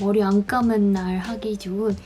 머리 안 감은 날 하기 좋은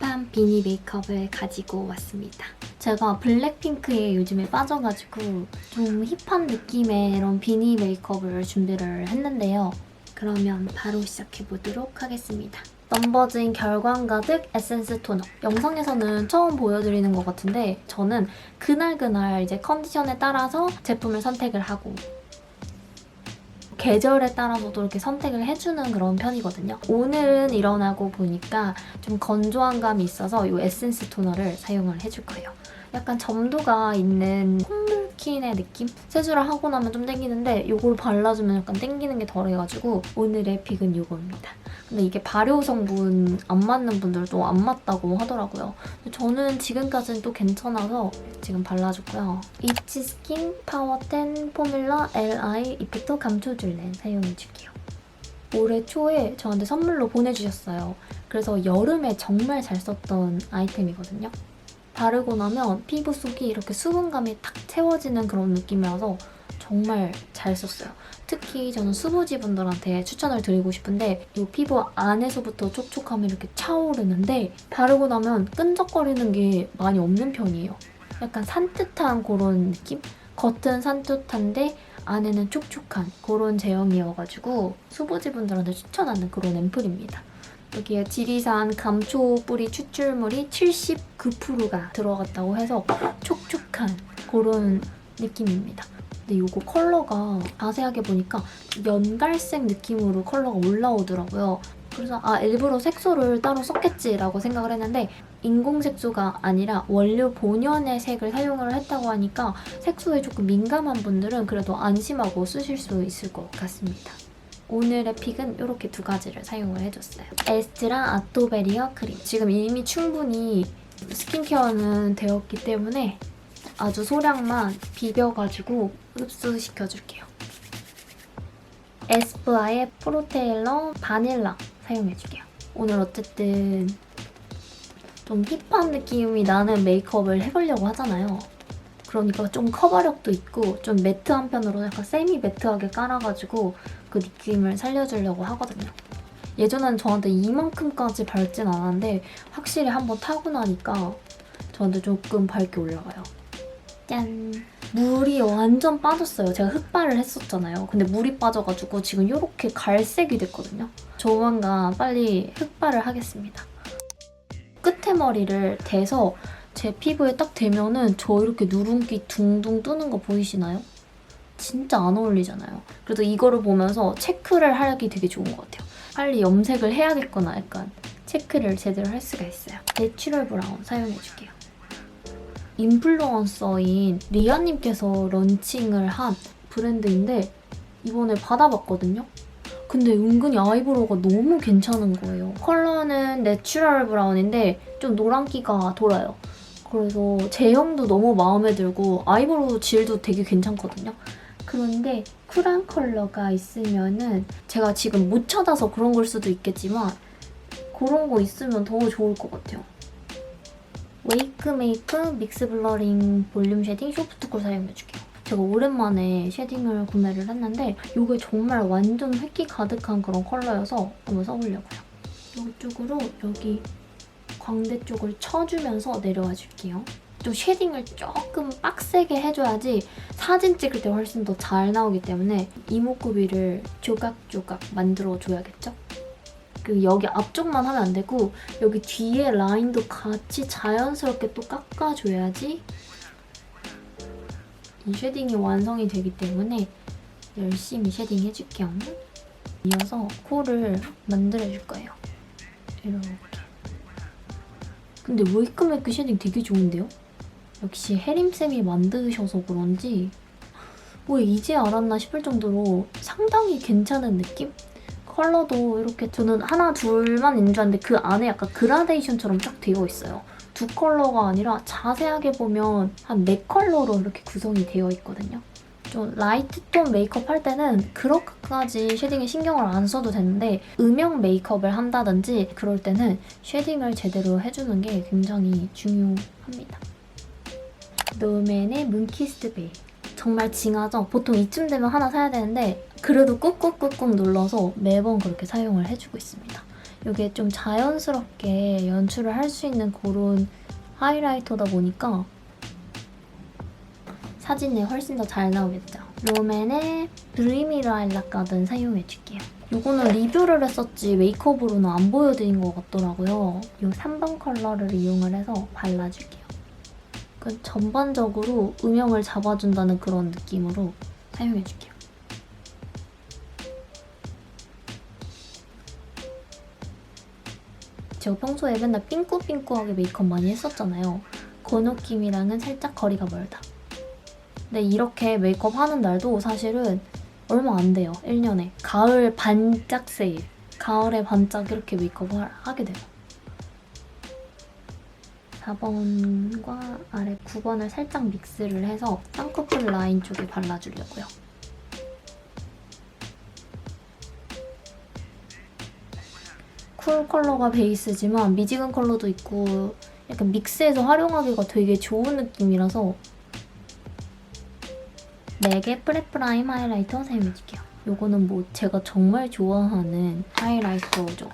힙한 비니 메이크업을 가지고 왔습니다. 제가 블랙핑크에 요즘에 빠져가지고 좀 힙한 느낌의 이런 비니 메이크업을 준비를 했는데요. 그러면 바로 시작해보도록 하겠습니다. 넘버즈인 결광 가득 에센스 토너. 영상에서는 처음 보여드리는 것 같은데 저는 그날그날 이제 컨디션에 따라서 제품을 선택을 하고 계절에 따라서도 이렇게 선택을 해주는 그런 편이거든요. 오늘은 일어나고 보니까 좀 건조한 감이 있어서 이 에센스 토너를 사용을 해줄 거예요. 약간 점도가 있는 콧물킨의 느낌? 세수를 하고 나면 좀 땡기는데 이걸 발라주면 약간 땡기는 게 덜해가지고 오늘의 픽은 이거입니다. 근데 이게 발효 성분 안 맞는 분들도 안 맞다고 하더라고요. 저는 지금까지는 또 괜찮아서 지금 발라줬고요. 이치 스킨 파워 10 포뮬러 LI 이펙터 감초 줄렌 사용해줄게요. 올해 초에 저한테 선물로 보내주셨어요. 그래서 여름에 정말 잘 썼던 아이템이거든요. 바르고 나면 피부 속이 이렇게 수분감이 탁 채워지는 그런 느낌이라서 정말 잘 썼어요. 특히 저는 수부지 분들한테 추천을 드리고 싶은데 이 피부 안에서부터 촉촉함이 이렇게 차오르는데 바르고 나면 끈적거리는 게 많이 없는 편이에요. 약간 산뜻한 그런 느낌? 겉은 산뜻한데 안에는 촉촉한 그런 제형이어가지고 수부지 분들한테 추천하는 그런 앰플입니다. 여기에 지리산 감초 뿌리 추출물이 79%가 들어갔다고 해서 촉촉한 그런 느낌입니다. 근데 이거 컬러가 자세하게 보니까 연갈색 느낌으로 컬러가 올라오더라고요. 그래서 아 일부러 색소를 따로 썼겠지라고 생각을 했는데 인공 색소가 아니라 원료 본연의 색을 사용을 했다고 하니까 색소에 조금 민감한 분들은 그래도 안심하고 쓰실 수 있을 것 같습니다. 오늘의 픽은 이렇게 두 가지를 사용을 해줬어요. 에스트라 아토베리어 크림. 지금 이미 충분히 스킨케어는 되었기 때문에 아주 소량만 비벼가지고 흡수시켜줄게요. 에스쁘아의 프로테일러 바닐라 사용해줄게요. 오늘 어쨌든 좀 힙한 느낌이 나는 메이크업을 해보려고 하잖아요. 그러니까 좀 커버력도 있고 좀 매트한 편으로 약간 세미 매트하게 깔아가지고 그 느낌을 살려주려고 하거든요. 예전엔 저한테 이만큼까지 밝진 않았는데 확실히 한번 타고 나니까 저한테 조금 밝게 올라가요. 짠! 물이 완전 빠졌어요. 제가 흑발을 했었잖아요. 근데 물이 빠져가지고 지금 이렇게 갈색이 됐거든요. 조만간 빨리 흑발을 하겠습니다. 끝에 머리를 대서 제 피부에 딱 대면은 저 이렇게 누룽기 둥둥 뜨는 거 보이시나요? 진짜 안 어울리잖아요. 그래서 이거를 보면서 체크를 하기 되게 좋은 것 같아요. 빨리 염색을 해야겠거나 약간 체크를 제대로 할 수가 있어요. 내추럴 브라운 사용해줄게요. 인플루언서인 리아님께서 런칭을 한 브랜드인데 이번에 받아봤거든요. 근데 은근히 아이브로우가 너무 괜찮은 거예요. 컬러는 내추럴 브라운인데 좀 노란기가 돌아요. 그래서 제형도 너무 마음에 들고 아이브로우 질도 되게 괜찮거든요. 그런데 쿨한 컬러가 있으면은 제가 지금 못 찾아서 그런 걸 수도 있겠지만 그런 거 있으면 더 좋을 것 같아요. 웨이크메이크 믹스 블러링 볼륨 쉐딩 소프트콜 사용해줄게요. 제가 오랜만에 쉐딩을 구매를 했는데 이게 정말 완전 획기 가득한 그런 컬러여서 한번 써보려고요. 이쪽으로 여기 광대 쪽을 쳐주면서 내려와 줄게요. 좀 쉐딩을 조금 빡세게 해줘야지 사진 찍을 때 훨씬 더 잘 나오기 때문에 이목구비를 조각조각 만들어줘야겠죠? 그 여기 앞쪽만 하면 안 되고 여기 뒤에 라인도 같이 자연스럽게 또 깎아줘야지 이 쉐딩이 완성이 되기 때문에 열심히 쉐딩 해줄게요. 이어서 코를 만들어줄 거예요. 이렇게. 근데 웨이크메이크 쉐딩 되게 좋은데요? 역시 혜림쌤이 만드셔서 그런지 왜 이제 알았나 싶을 정도로 상당히 괜찮은 느낌? 컬러도 이렇게 저는 하나 둘만 있는 줄 알았는데 그 안에 약간 그라데이션처럼 쫙 되어 있어요. 두 컬러가 아니라 자세하게 보면 한 네 컬러로 이렇게 구성이 되어 있거든요. 좀 라이트 톤 메이크업 할 때는 그렇게까지 쉐딩에 신경을 안 써도 되는데 음영 메이크업을 한다든지 그럴 때는 쉐딩을 제대로 해주는 게 굉장히 중요합니다. 노맨의 문키스트 베일 정말 징하죠? 보통 이쯤 되면 하나 사야 되는데 그래도 꾹꾹꾹꾹 눌러서 매번 그렇게 사용을 해주고 있습니다. 이게 좀 자연스럽게 연출을 할 수 있는 그런 하이라이터다 보니까 사진에 훨씬 더 잘 나오겠죠. 롬앤의 드리미 라일락 가든 사용해줄게요. 이거는 리뷰를 했었지 메이크업으로는 안 보여드린 것 같더라고요. 이 3번 컬러를 이용을 해서 발라줄게요. 그 전반적으로 음영을 잡아준다는 그런 느낌으로 사용해줄게요. 제가 평소에 맨날 삥꾸삥꾸하게 메이크업 많이 했었잖아요. 그 느낌이랑은 살짝 거리가 멀다. 근데 이렇게 메이크업 하는 날도 사실은 얼마 안 돼요. 1년에. 가을 반짝 세일. 가을에 반짝 이렇게 메이크업을 하게 돼요. 4번과 아래 9번을 살짝 믹스를 해서 쌍꺼풀 라인 쪽에 발라주려고요. 쿨 컬러가 베이스지만 미지근 컬러도 있고 약간 믹스해서 활용하기가 되게 좋은 느낌이라서 4개 프레프라임 하이라이터 사용해줄게요. 요거는 뭐 제가 정말 좋아하는 하이라이터죠.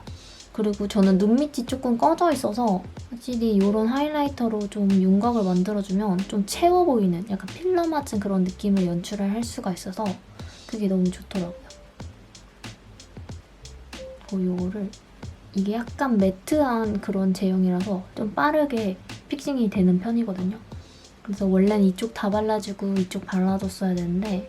그리고 저는 눈 밑이 조금 꺼져 있어서 확실히 이런 하이라이터로 좀 윤곽을 만들어주면 좀 채워 보이는 약간 필러 맞은 그런 느낌을 연출을 할 수가 있어서 그게 너무 좋더라고요. 그 요거를 이게 약간 매트한 그런 제형이라서 좀 빠르게 픽싱이 되는 편이거든요. 그래서 원래는 이쪽 다 발라주고 이쪽 발라줬어야 되는데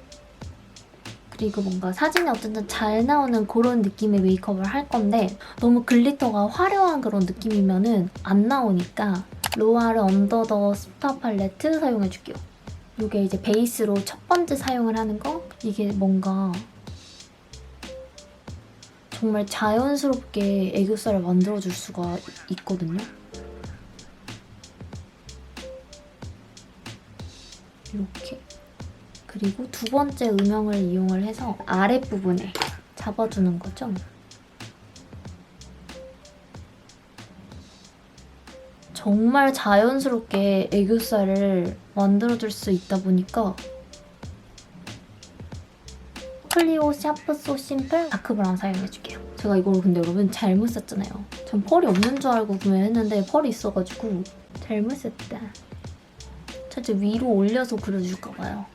그리고 뭔가 사진에 어쨌든 잘 나오는 그런 느낌의 메이크업을 할 건데 너무 글리터가 화려한 그런 느낌이면은 안 나오니까 로아르 언더 더 스타 팔레트 사용해줄게요. 이게 이제 베이스로 첫 번째 사용을 하는 거 이게 뭔가 정말 자연스럽게 애교살을 만들어줄 수가 있거든요. 이렇게 그리고 두 번째 음영을 이용을 해서 아랫부분에 잡아주는 거죠. 정말 자연스럽게 애교살을 만들어줄 수 있다 보니까 클리오 샤프 소 심플 다크 브라운 사용해줄게요. 제가 이걸 근데 여러분 잘못 썼잖아요. 전 펄이 없는 줄 알고 구매했는데 펄이 있어가지고 잘못 썼다. 살짝 위로 올려서 그려줄까 봐요.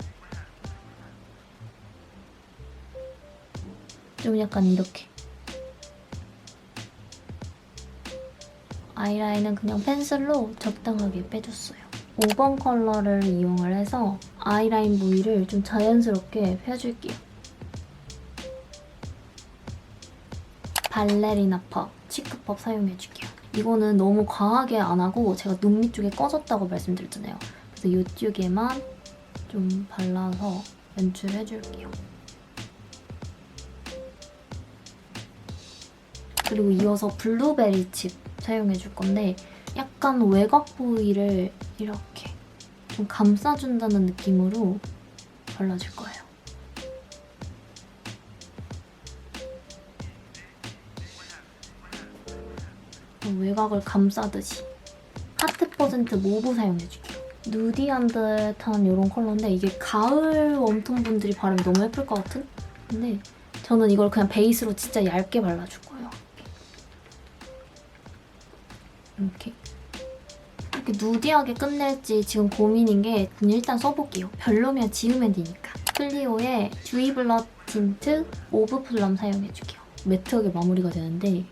좀 약간 이렇게. 아이라인은 그냥 펜슬로 적당하게 빼줬어요. 5번 컬러를 이용을 해서 아이라인 부위를 좀 자연스럽게 펴줄게요. 발레리나 퍼, 치크퍼 사용해줄게요. 이거는 너무 과하게 안 하고 제가 눈 밑쪽에 꺼졌다고 말씀드렸잖아요. 그래서 이쪽에만 좀 발라서 연출해줄게요. 그리고 이어서 블루베리 칩 사용해줄 건데 약간 외곽 부위를 이렇게 좀 감싸준다는 느낌으로 발라줄 거예요. 외곽을 감싸듯이 하트 퍼센트 모브 사용해줄게요. 누디한 듯한 이런 컬러인데 이게 가을 웜톤 분들이 바르면 너무 예쁠 것 같은? 근데 저는 이걸 그냥 베이스로 진짜 얇게 발라줄 거예요. 이렇게 이렇게 누디하게 끝낼지 지금 고민인 게 일단 써볼게요. 별로면 지우면 되니까. 클리오의 듀이 블러 틴트 오브 플럼 사용해줄게요. 매트하게 마무리가 되는데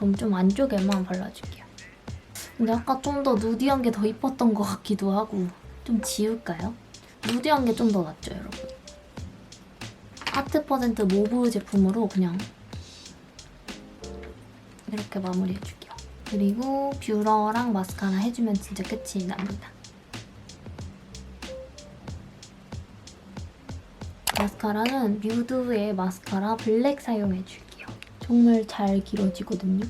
그럼 좀 안쪽에만 발라줄게요. 근데 아까 좀 더 누디한 게 더 이뻤던 것 같기도 하고 좀 지울까요? 누디한 게 좀 더 낫죠, 여러분? 하트 퍼센트 모브 제품으로 그냥 이렇게 마무리해줄게요. 그리고 뷰러랑 마스카라 해주면 진짜 끝이 납니다. 마스카라는 뮤드의 마스카라 블랙 사용해줄게요. 정말 잘 길어지거든요.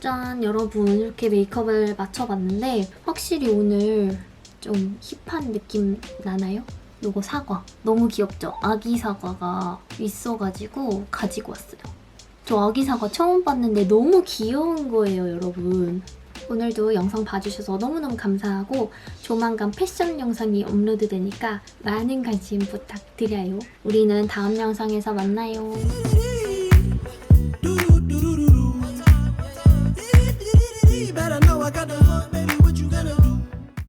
짠 여러분 이렇게 메이크업을 맞춰봤는데 확실히 오늘 좀 힙한 느낌 나나요? 요거 사과 너무 귀엽죠? 아기 사과가 있어가지고 가지고 왔어요. 저 아기 사과 처음 봤는데 너무 귀여운 거예요, 여러분. 오늘도 영상 봐주셔서 너무너무 감사하고 조만간 패션 영상이 업로드 되니까 많은 관심 부탁드려요. 우리는 다음 영상에서 만나요.